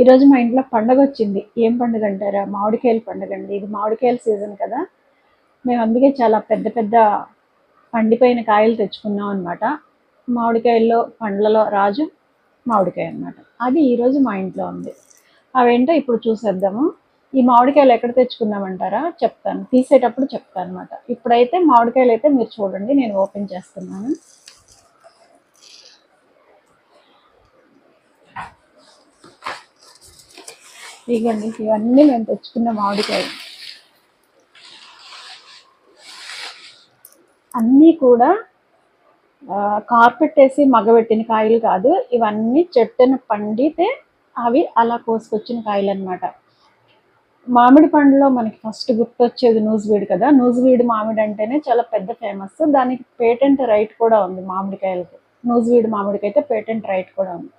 ఈరోజు మా ఇంట్లో పండగ వచ్చింది. ఏం పండుగ అంటారా? మామిడికాయల పండుగ అండి. ఇది మామిడికాయల సీజన్ కదా. మేము అందుకే చాలా పెద్ద పెద్ద పండిపోయిన కాయలు తెచ్చుకున్నాం అనమాట మామిడికాయల్లో పండ్లలో రాజు మామిడికాయ అనమాట అది ఈరోజు మా ఇంట్లో ఉంది. అవేంటో ఇప్పుడు చూసేద్దాము. ఈ మామిడికాయలు ఎక్కడ తెచ్చుకున్నామంటారా? చెప్తాను. తీసేటప్పుడు చెప్తాను అనమాట ఇప్పుడైతే మామిడికాయలు అయితే మీరు చూడండి. నేను ఓపెన్ చేస్తున్నాను. ఇదిగోండి ఇవన్నీ మేము తెచ్చుకున్న మామిడికాయలు. అన్నీ కూడా కార్పెట్టేసి కార్పెట్ వేసి మగబెట్టిన కాయలు కాదు ఇవన్నీ చెట్టును పండితే అవి అలా కోసుకొచ్చిన కాయలు అనమాట మామిడి పండులో మనకి ఫస్ట్ గుర్తొచ్చేది నూజువీడు కదా నూజివీడు మామిడి అంటేనే చాలా పెద్ద ఫేమస్ దానికి పేటెంట్ రైట్ కూడా ఉంది మామిడికాయలకి. నూజువీడు మామిడికి అయితే పేటెంట్ రైట్ కూడా ఉంది.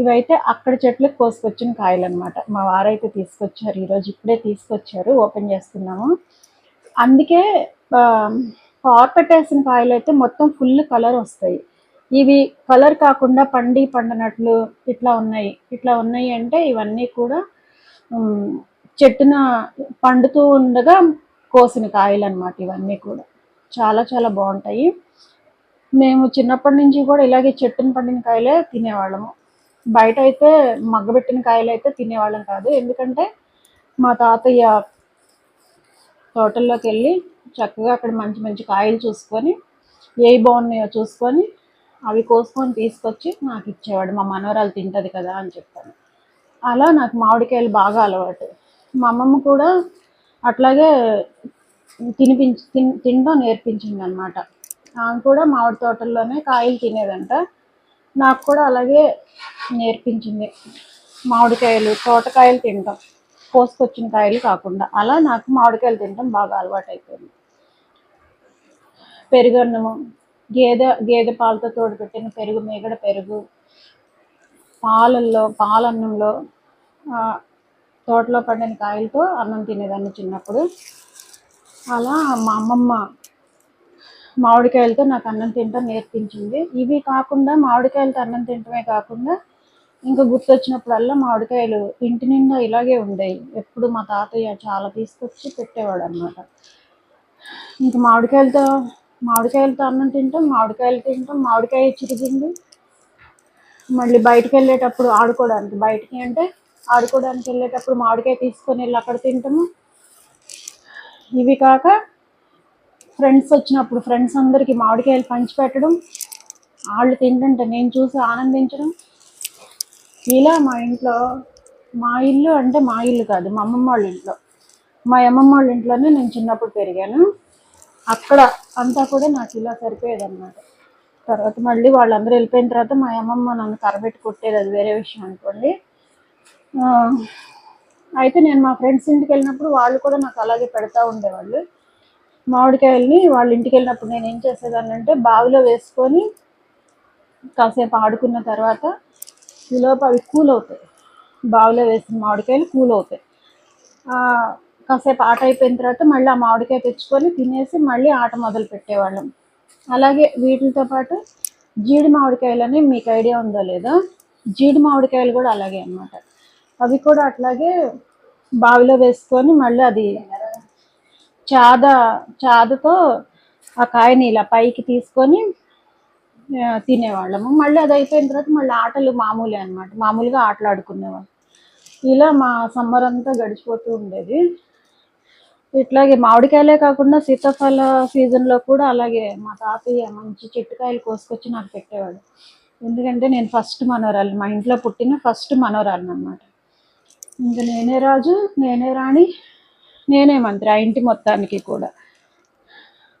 ఇవైతే అక్కడ చెట్లకు కోసుకొచ్చిన కాయలు అనమాట మా వారైతే తీసుకొచ్చారు. ఈరోజు ఇప్పుడే తీసుకొచ్చారు. ఓపెన్ చేస్తున్నాము. అందుకే కార్పెట్ పెట్టేసిన కాయలు అయితే మొత్తం ఫుల్ కలర్ వస్తాయి. ఇవి కలర్ కాకుండా పండి పండనట్లు ఇట్లా ఉన్నాయి. ఇట్లా ఉన్నాయి అంటే ఇవన్నీ కూడా చెట్టున పండుతూ ఉండగా కోసిన కాయలు అనమాట ఇవన్నీ కూడా. చాలా చాలా బాగుంటాయి. మేము చిన్నప్పటి నుంచి కూడా ఇలాగే చెట్టును పండిన కాయలే తినేవాళ్ళము. బయట అయితే మగ్గబెట్టిన కాయలు అయితే తినేవాళ్ళం కాదు. ఎందుకంటే మా తాతయ్య తోటల్లోకి వెళ్ళి చక్కగా అక్కడ మంచి మంచి కాయలు చూసుకొని ఏవి బాగున్నాయో చూసుకొని అవి కోసుకొని తీసుకొచ్చి నాకు ఇచ్చేవాడు. మా మనవరాలు తింటది కదా అని చెప్పాను. అలా నాకు మామిడికాయలు బాగా అలవాటు. మా అమ్మమ్మ కూడా అట్లాగే తినిపించి తిన్ తినడం నేర్పించింది అనమాట ఆమె కూడా మామిడి తోటల్లోనే కాయలు తినేదంట. నాకు కూడా అలాగే నేర్పించింది. మామిడికాయలు తోటకాయలు తింటాం. కోసుకొచ్చిన కాయలు కాకుండా. అలా నాకు మామిడికాయలు తినడం బాగా అలవాటు అయిపోయింది పెరుగన్నము గేదె గేదె పాలతో తోడు పెట్టిన పెరుగు మేగడ పెరుగు పాలల్లో పాలన్నంలో తోటలో పండిన కాయలతో అన్నం తినేదాన్ని చిన్నప్పుడు. అలా మా అమ్మమ్మ మామిడికాయలతో నాకు అన్నం తినటం నేర్పించింది. ఇవి కాకుండా మామిడికాయలతో అన్నం తినటమే కాకుండా ఇంకా గుర్తొచ్చినప్పుడల్లా మామిడికాయలు ఇంటి నిండా ఇలాగే ఉండేవి ఎప్పుడు మా తాతయ్య చాలా తీసుకొచ్చి పెట్టేవాడు అనమాట ఇంకా మామిడికాయలతో మామిడికాయలతో అన్నం తింటాం మామిడికాయలు తింటాం మామిడికాయ చిరిగింది మళ్ళీ బయటికి వెళ్ళేటప్పుడు ఆడుకోవడానికి బయటికి అంటే ఆడుకోవడానికి వెళ్ళేటప్పుడు మామిడికాయ తీసుకొని వెళ్ళి అక్కడ తింటాము. ఇవి కాక ఫ్రెండ్స్ వచ్చినప్పుడు ఫ్రెండ్స్ అందరికీ మామిడికాయలు పంచిపెట్టడం వాళ్ళు తింటుంటే నేను చూసి ఆనందించడం. ఇలా మా ఇంట్లో మా ఇల్లు అంటే మా ఇల్లు కాదు మా అమ్మమ్మ వాళ్ళ ఇంట్లో. మా అమ్మమ్మ వాళ్ళ ఇంట్లోనే నేను చిన్నప్పుడు పెరిగాను. అక్కడ అంతా కూడా నాకు ఇలా సరిపోయేదన్నమాట. తర్వాత మళ్ళీ వాళ్ళందరూ వెళ్ళిపోయిన తర్వాత మా అమ్మమ్మ నన్ను కరబెట్టి కొట్టేది అది వేరే విషయం అనుకోండి. అయితే నేను మా ఫ్రెండ్స్ ఇంటికి వెళ్ళినప్పుడు వాళ్ళు కూడా నాకు అలాగే పెడతా ఉండేవాళ్ళు. మామిడికాయల్ని వాళ్ళ ఇంటికి వెళ్ళినప్పుడు నేను ఏం చేసేదాన్ని అంటే బావిలో వేసుకొని కాసేపు ఆడుకున్న తర్వాత ఈలోపు అవి కూల్ అవుతాయి బావిలో వేసిన మామిడికాయలు కూల్ అవుతాయి కాసేపు ఆట అయిపోయిన తర్వాత మళ్ళీ ఆ మామిడికాయ తెచ్చుకొని తినేసి మళ్ళీ ఆట మొదలు పెట్టేవాళ్ళం. అలాగే వీటితో పాటు జీడి మామిడికాయలని మీకు ఐడియా ఉందో లేదో జీడి మామిడికాయలు కూడా అలాగే అన్నమాట. అవి కూడా అట్లాగే బావిలో వేసుకొని మళ్ళీ అది చాద చాదతో ఆ కాయని ఇలా పైకి తీసుకొని తినేవాళ్ళము. మళ్ళీ అది అయిపోయిన తర్వాత మళ్ళీ ఆటలు మామూలే అన్నమాట. మామూలుగా ఆటలు ఆడుకునేవాళ్ళం. ఇలా మా సమ్మర్ అంతా గడిచిపోతూ ఉండేది. ఇట్లాగే మామిడికాయలే కాకుండా సీతాఫల సీజన్లో కూడా అలాగే మా తాతయ్య మంచి చెట్టుకాయలు కోసుకొచ్చి నాకు పెట్టేవాడు. ఎందుకంటే నేను ఫస్ట్ మనోరాలు మా ఇంట్లో పుట్టిన ఫస్ట్ మనోరాలను అనమాట ఇంకా నేనే రాజు నేనే రాణి నేనే మంత్రి ఆ ఇంటి మొత్తానికి కూడా.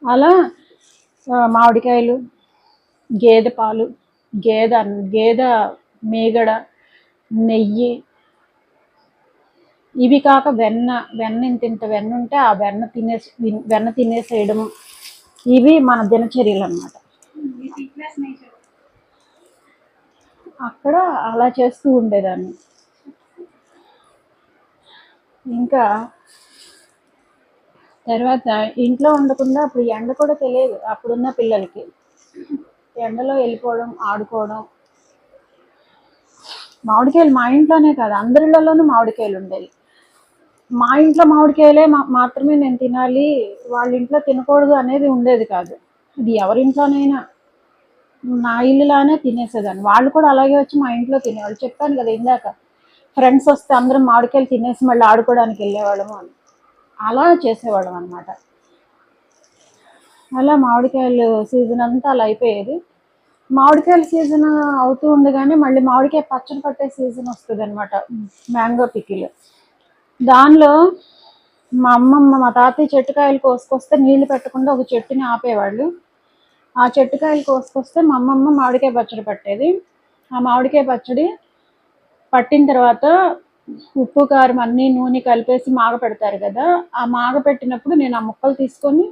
అలా మామిడికాయలు గేదె పాలు గేదె గేదె మేగడ నెయ్యి ఇవి కాక వెన్న వెన్న ఇంత ఇంత వెన్న ఉంటే ఆ వెన్న తినేసి వెన్న తినేసేయడము ఇవి మన దినచర్యలు అన్నమాట అక్కడ అలా చేస్తూ ఉండేదాన్ని. ఇంకా తర్వాత ఇంట్లో ఉండకుండా అప్పుడు ఎండ కూడా తెలియదు. అప్పుడున్న పిల్లలకి. ఎండలో వెళ్ళిపోవడం ఆడుకోవడం. మామిడికాయలు మా ఇంట్లోనే కాదు అందరిలోనూ మామిడికాయలు ఉండేవి. మా ఇంట్లో మామిడికాయలే మాత్రమే నేను తినాలి వాళ్ళ ఇంట్లో తినకూడదు అనేది ఉండేది కాదు. ఇది ఎవరింట్లోనైనా నా ఇల్లులానే తినేసేదాన్ని. వాళ్ళు కూడా అలాగే వచ్చి మా ఇంట్లో తినేవాళ్ళు. చెప్పాను కదా ఇందాక ఫ్రెండ్స్ వస్తే అందరం మామిడికాయలు తినేసి మళ్ళీ ఆడుకోవడానికి వెళ్ళేవాళ్ళము అని. అలా చేసేవాళ్ళం అనమాట అలా మామిడికాయలు సీజన్ అంతా అలా అయిపోయేది. మామిడికాయల సీజన్ అవుతూ ఉండగానే మళ్ళీ మామిడికాయ పచ్చడి పట్టే సీజన్ వస్తుంది అనమాట మ్యాంగో పికిల్. దానిలో మా అమ్మమ్మ మా తాతయ్య చెట్టుకాయలు కోసుకొస్తే నీళ్ళు పెట్టకుండా ఒక చెట్టుని ఆపేవాళ్ళు. ఆ చెట్టుకాయలు కోసుకొస్తే మా అమ్మమ్మ మామిడికాయ పచ్చడి పట్టేది. ఆ మామిడికాయ పచ్చడి పట్టిన తర్వాత ఉప్పు కారం అన్నీ నూనె కలిపేసి మాగ పెడతారు కదా ఆ మాగ పెట్టినప్పుడు నేను ఆ ముక్కలు తీసుకొని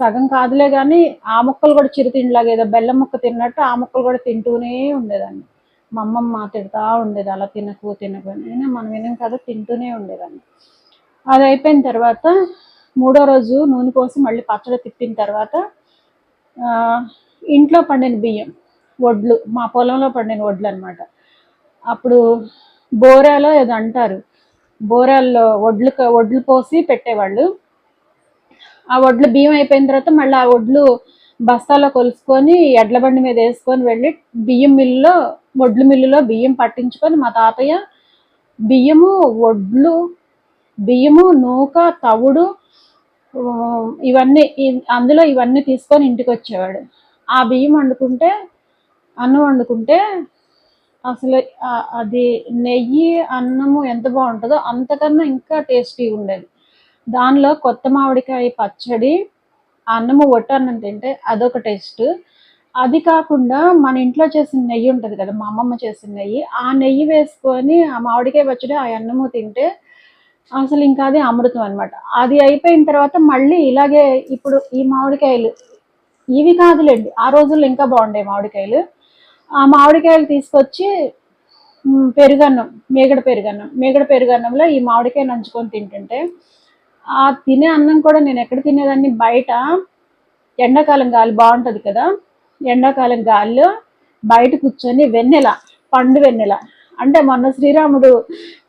సగం కాదులే కానీ ఆ ముక్కలు కూడా చిరుతిండిలాగా ఏదో బెల్లం ముక్క తిన్నట్టు ఆ ముక్కలు కూడా తింటూనే ఉండేదాన్ని. మా అమ్మమ్మ తిడతా ఉండేది అలా తినకు తినకు అని. అయినా మనం వినం కదా తింటూనే ఉండేదాన్ని. అది అయిపోయిన తర్వాత మూడో రోజు నూనె పోసి మళ్ళీ పచ్చడి తిప్పిన తర్వాత ఇంట్లో పండిన బియ్యం వడ్లు మా పొలంలో పండిన వడ్లు అనమాట అప్పుడు బోరాలో ఏదో అంటారు బోరాల్లో వడ్లు వడ్లు పోసి పెట్టేవాళ్ళు. ఆ వడ్లు బియ్యం అయిపోయిన తర్వాత మళ్ళీ ఆ వడ్లు బస్తాలో కొలుసుకొని ఎడ్ల బండి మీద వేసుకొని వెళ్ళి బియ్యం మిల్లులో వడ్లు మిల్లులో బియ్యం పట్టించుకొని మా తాతయ్య బియ్యము వడ్లు బియ్యము నూక తవుడు ఇవన్నీ అందులో ఇవన్నీ తీసుకొని ఇంటికి వచ్చేవాడు. ఆ బియ్యం వండుకుంటే అన్నం వండుకుంటే అసలు అది నెయ్యి అన్నము ఎంత బాగుంటుందో అంతకన్నా ఇంకా టేస్టీ ఉండేది. దానిలో కొత్త మామిడికాయ పచ్చడి అన్నము ఒట్టన్నం తింటే అదొక టేస్ట్. అది కాకుండా మన ఇంట్లో చేసిన నెయ్యి ఉంటుంది కదా మా అమ్మమ్మ చేసిన నెయ్యి ఆ నెయ్యి వేసుకొని ఆ మామిడికాయ పచ్చడి ఆ అన్నము తింటే అసలు ఇంకా అది అమృతం అనమాట అది అయిపోయిన తర్వాత మళ్ళీ ఇలాగే ఇప్పుడు ఈ మామిడికాయలు ఇవి కాదులేండి ఆ రోజుల్లో ఇంకా బాగుండే మామిడికాయలు. ఆ మామిడికాయలు తీసుకొచ్చి పెరుగన్నం మేగడ పెరుగన్నం మేగడ పెరుగన్నంలో ఈ మామిడికాయ నంచుకొని తింటుంటే ఆ తినే అన్నం కూడా నేను ఎక్కడ తినేదాన్ని? బయట ఎండాకాలం గాలి బాగుంటుంది కదా? ఎండాకాలం గాలిలో బయట కూర్చొని వెన్నెల పండు వెన్నెల. అంటే మొన్న శ్రీరాముడు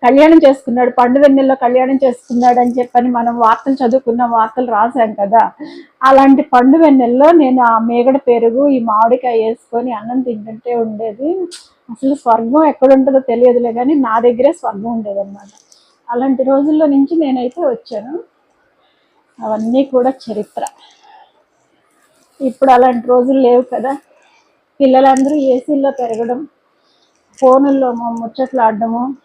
కళ్యాణం చేసుకున్నాడు పండు వెన్నెల్లో కళ్యాణం చేసుకున్నాడు అని చెప్పని మనం వార్తలు చదువుకున్న వార్తలు రాశాం కదా? అలాంటి పండు వెన్నెల్లో నేను ఆ మేగడ పెరుగు ఈ మామిడికాయ వేసుకొని అన్నం తింటుంటే ఉండేది. అసలు స్వర్గం ఎక్కడ ఉంటుందో తెలియదులే కానీ నా దగ్గరే స్వర్గం ఉండేదనమాట అలాంటి రోజుల్లో నుంచి నేనైతే వచ్చాను. అవన్నీ కూడా చరిత్ర. ఇప్పుడు అలాంటి రోజులు లేవు కదా. పిల్లలందరూ ఏసీల్లో పెరగడం ఫోనుల్లో ము- ముచ్చట్లు ఆడడము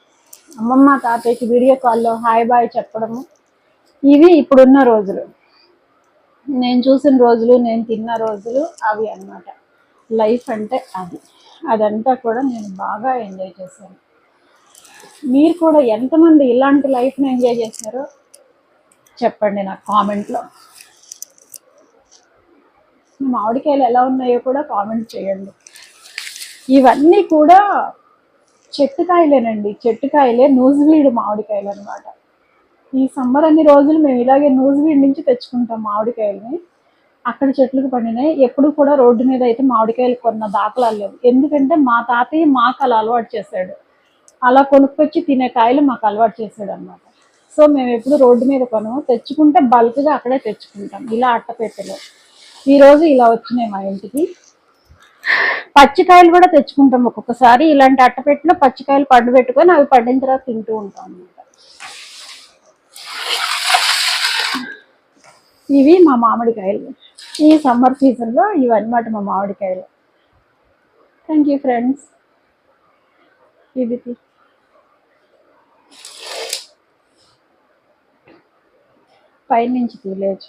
అమ్మమ్మ తాతయ్యకి వీడియో కాల్లో హాయ్ బాయ్ చెప్పడము ఇవి ఇప్పుడున్న రోజులు. నేను చూసిన రోజులు నేను తిన్న రోజులు అవి అన్నమాట. లైఫ్ అంటే అది. అదంతా కూడా నేను బాగా ఎంజాయ్ చేశాను. మీరు కూడా ఎంతమంది ఇలాంటి లైఫ్ని ఎంజాయ్ చేసినారో చెప్పండి నాకు కామెంట్లో. మామిడికాయలు ఎలా ఉన్నాయో కూడా కామెంట్ చేయండి. ఇవన్నీ కూడా చెట్టుకాయలేనండి. చెట్టుకాయలే నూజివీడు మామిడికాయలు అనమాట ఈ సమ్మర్ అన్ని రోజులు మేము ఇలాగే నూజిలీడ్ నుంచి తెచ్చుకుంటాం మామిడికాయలని. అక్కడ చెట్లకు పండినాయి ఎప్పుడు కూడా రోడ్డు మీద అయితే మామిడికాయలు కొన్న దాఖలాలు లేవు. ఎందుకంటే మా తాతయ్య మాకు అలా అలవాటు చేశాడు. అలా కొనుక్కొచ్చి తినే కాయలు మాకు అలవాటు చేసాడు అనమాట సో మేము ఎప్పుడు రోడ్డు మీద కొనము. తెచ్చుకుంటే బల్క్గా అక్కడే తెచ్చుకుంటాం. ఇలా అట్టపెట్టెలో ఈరోజు ఇలా వచ్చినాయి మా ఇంటికి. పచ్చికాయలు కూడా తెచ్చుకుంటాం ఒక్కొక్కసారి. ఇలాంటి అట్టపెట్టిలో పచ్చికాయలు పండు పెట్టుకొని అవి పండిన తర్వాత తింటూ ఉంటాం అనమాట ఇవి మా మామిడికాయలు ఈ సమ్మర్ సీజన్లో ఇవి అన్నమాట మా మామిడికాయలు థ్యాంక్ యూ ఫ్రెండ్స్. ఇది పైనుంచి తీయలేదు